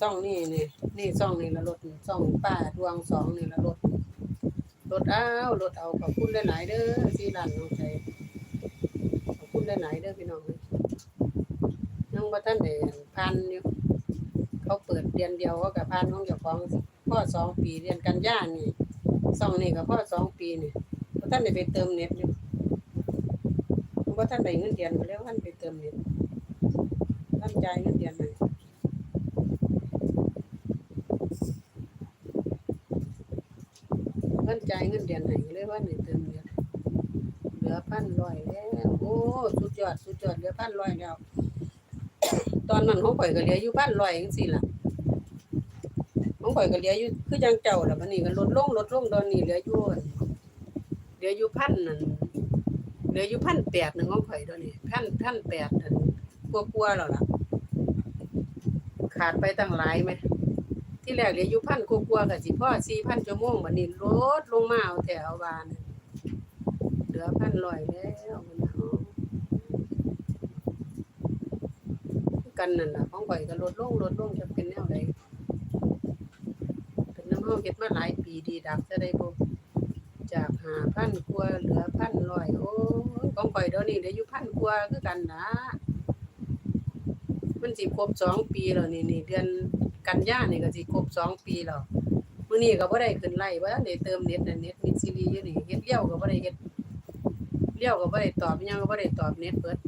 ซ่องนี่นี่นี่ซ่องนี่ละรถซ่องป้าดวงสองนี่ละรถรถเอารถเอาขอบคุณหลายๆเด้อที่ร้านน้องใจขอบคุณหลายๆเด้อพี่น้องยังบ่ทันได้พันอยู่เขาเปิดเดือนเดียวเขาก็พันของเจ้าของพ่อสองปีเรียนกันย่านี่ซ่องนี่ก็พ่อสองปีนี่บ่ทันได้ไปเติมเน็ตอยู่บ่ทันได้เงินเดือนบ่แล้วทันไปเติมเน็ตทันจ่ายเงินเดือนให้เงินจ่ายเงิน เดือนให้เลยว่าหนึ่งเติมเดือนเหลือพันร้อยแล้วโอ้สุดยอดสุดยอดเหลือพันร้อยแล้ว ตอนนั้นของข่อยก็เหลืออยู่พันร้อยจังซี่ล่ะของข่อยก็เหลืออยู่คือจังเจ้าล่ะบัดนี้ก็ลดลงลดลงตอนนี้เหลืออยู่เหลืออยู่พันนั่นเหลืออยู่พันแปดหนึ่งของข่อยตอนนี้พันพันแปดนั่นกลัวๆแล้วล่ะขาดไปตั้งหลายไหม ที่แรกเหลืออยู่พันกว่าๆก็สิพ่อ4,000ชั่วโมงบัดนี้ลดลงมาเอาแถวบานเหลือพันร้อยแล้วมันเอากันนั่นล่ะของข่อยก็ลดลงลดลงจะเป็นแนวใดเป็นน้ำเฮาเฮ็ดมาหลายปีดีดักจะได้บ่จาก5,000กว่าเหลือพันร้อยโอ้ของข่อยเดี๋ยวนี้เหลืออยู่พันกว่าคือกันนะมันสิครบสองปีแล้วนี่นี่เดือน กันยานี่ก็สิครบสองปีแล้วมื้อนี้ก็บ่ได้ขึ้นไล่บ่ทันได้เติมเน็ตน่ะเน็ตมิดซีรีส์อยู่นี่เฮ็ดเลี้ยวก็บ่ได้เฮ็ดเลี้ยวก็บ่ได้ตอบหยังก็บ่ได้ตอบเน็ตเบิด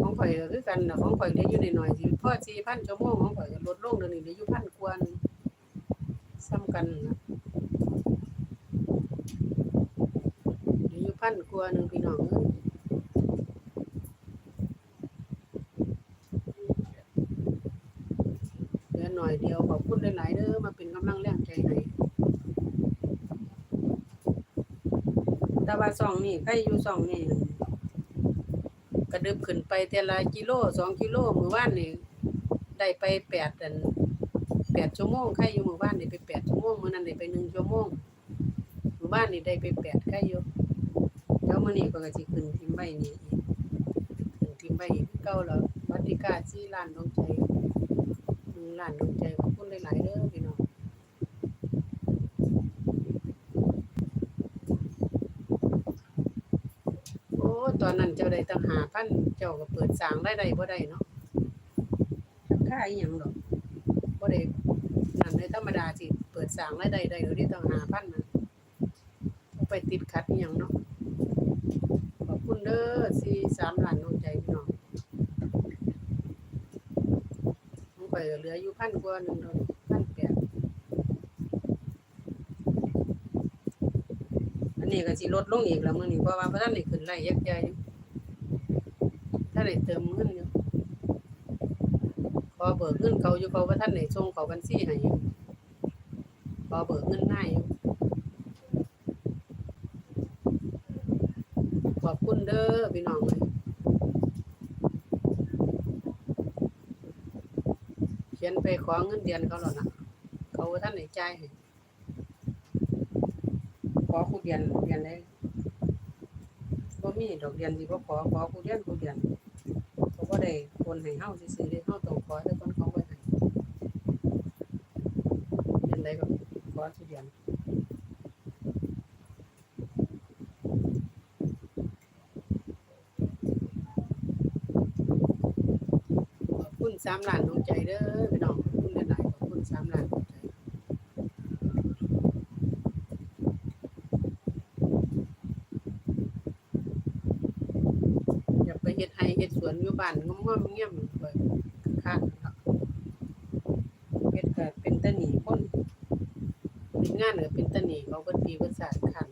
ของข่อยก็คือกันน่ะของข่อยเหลืออยู่น้อยๆสิพอ4,000ชั่วโมงของข่อยก็ลดลงเดี๋ยวนี้เหลืออยู่พันกว่านึงซ้ำกันนะเหลืออยู่พันกว่านึงพี่น้องเอ้ย เหน่อยเดียวขอบคุณหลายๆเด้อมาเป็นกำลังแรงใจให้แต่ว่าซองนี่ใครอยู่ซองนี่กระดึบขึ้นไปแต่ละกิโลสองกิโลมือว่านนี่ได้ไปแปดอันแปดชั่วโมงใครอยู่มือว่านนี่ไปแปดชั่วโมงมือนั้นได้ไปหนึ่งชั่วโมงมือว่านนี่ได้ไปแปดใครอยู่แล้วมือนี้ก็ก็สิขึ้นทิมไว้นี่อีกขึ้นทิมไว้อีกเก่าแล้ววัดดิกาที่ร้านดวง ลานดวงใจขอบคุณหลายๆเด้อพี่น้องโอ้ตอนนั้นเจ้าได้ตั้งหาพันเจ้าก็เปิดสร้างได้ได้บ่ได้เนาะค่าอีหยังดอกบ่ได้นั่นในธรรมดาสิเปิดสร้างรายได้ได้เดี๋ยวนี้ตั้งหาพันนะบ่ไปติดขัดอีหยังเนาะขอบคุณเด้อสี่สามล้านดวงใจพี่น้อง ข อยเหลืออยู่พันกว่าหนึงเท่านั้นพันแปดอันนี้ก็สิลดลงอีกแล้วมือนี้เพราะว่าบ่ทันได้ขึ้นไล่ยักษ์ใหญ่อยู่ถ้าได้เติมเงินอยู่ขอเบิกเงินเขาอยู่เขาบ่ทันได้ส่งเขาบัญชีให้อยู่ขอเบิกเงินนายอยู่ขอบคุณเด้อพี่น้องเอ้ย ขียนไปขอเงินเดือนเขาแล้วนะเขาท่านไหนจ่ายให้ขอคูเดือนเดือนได้บ่มีดอกเดือนสิบ่ขอขอคูเดือนคูเดือนเขาบ่ได้คนให้เฮาซื่อๆเด้เฮาต้องขอแต่คนเขาบ่ให้เดียนไดก็ขอคูเดือนขอบคุณ สามล้านดวงใจเด้อพี่น้องขอบคุณหลายๆขอบคุณสามล้านดวงใจอยากไปเฮ็ดไร่เฮ็ดสวนอยู่บ้านงอมๆเงียบๆเปิดค้านครับเฮ็ดก็เป็นตาหนีคนเฮ็ดงานก็เป็นตาหนีเขาเบิดปีเบิดชาติค้าน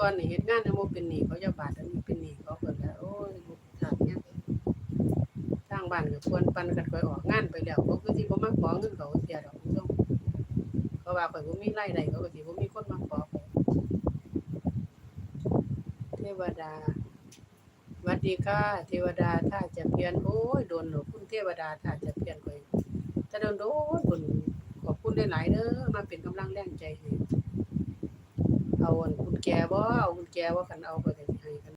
ก่อนนี่เฮ็ดงานใน่ะบ่เป็นหนี้เขาจะบาดอันนี้เป็นหนี้เขาเพิ่นแล้วโอ้ยชาติเนี่ยทางบ้านก็ควรปันกันคอยออกงานไปแล้วเขาคือสิบ่มาขอเงินเขาเสียดอกคุณผู้ชมเพราะว่าข่อยบ่มีรายได้เขาก็สิบ่มีคนมาขอข้อยเทวดาวัสดีค่ะเทวดาถ้าจะเพียนโอ้ยโดนหรอกคุณเทวดาถ้าจะเพียนไปถ้าโดนโดนบุญขอบคุณหลายเด้อมาเป็นกำลังแรงใจให้เอาคุณแกบ่เอาคุณแกว่าคันเอาไปก็สิให้กัน